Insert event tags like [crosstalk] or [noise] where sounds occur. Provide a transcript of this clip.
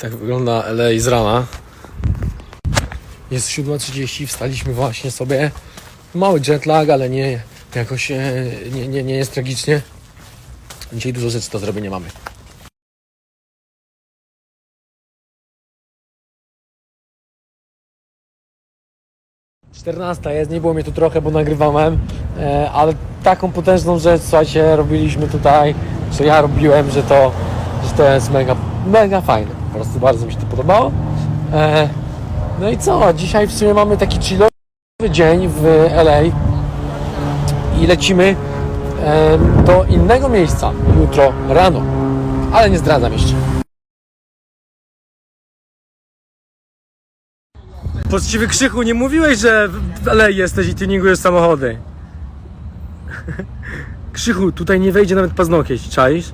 Tak wygląda LA z rana. Jest 7.30, wstaliśmy właśnie sobie. Mały jetlag, ale nie jakoś e, nie, nie, nie jest tragicznie. Dzisiaj dużo rzeczy do zrobienia mamy. Czternasta jest, nie było mnie tu trochę, bo nagrywałem, e, ale taką potężną rzecz, słuchajcie, robiliśmy tutaj, że ja robiłem, że to, że to jest mega, mega fajne. Po prostu bardzo mi się to podobało. E, no i co, dzisiaj w sumie mamy taki chillowy dzień w LA i lecimy e, do innego miejsca jutro rano, ale nie zdradzam jeszcze. Poczciwy Krzychu, nie mówiłeś, że w LA jesteś i tuningujesz samochody. [laughs] Krzychu, tutaj nie wejdzie nawet paznokieć, czaisz?